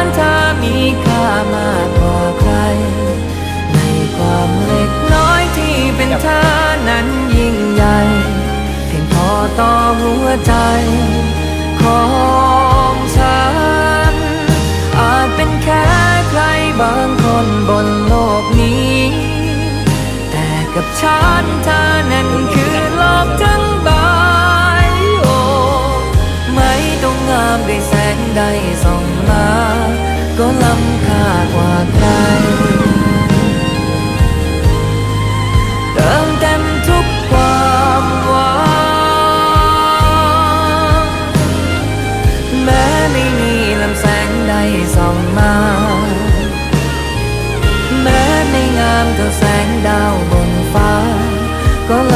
านเธอมีค่ามากกว่าใคร ในความเล็กน้อยที่เป็นเธอนั้นยิ่งใหญ่เพียงพอต่อหัวใจ ของฉัน อาจเป็นแค่ใครบางคนบนโลกนี้ แต่กับฉันเธอนั้นคือโลกทั้งใบโอ้ไม่ต้องงามได้แสงใดส่องมา có lắm cả quả cay. Đang tem thúc qua qua Mẹ mình làm sáng đầy dòng mau Mẹ mình làm cờ sáng đau buồn phá Có lắm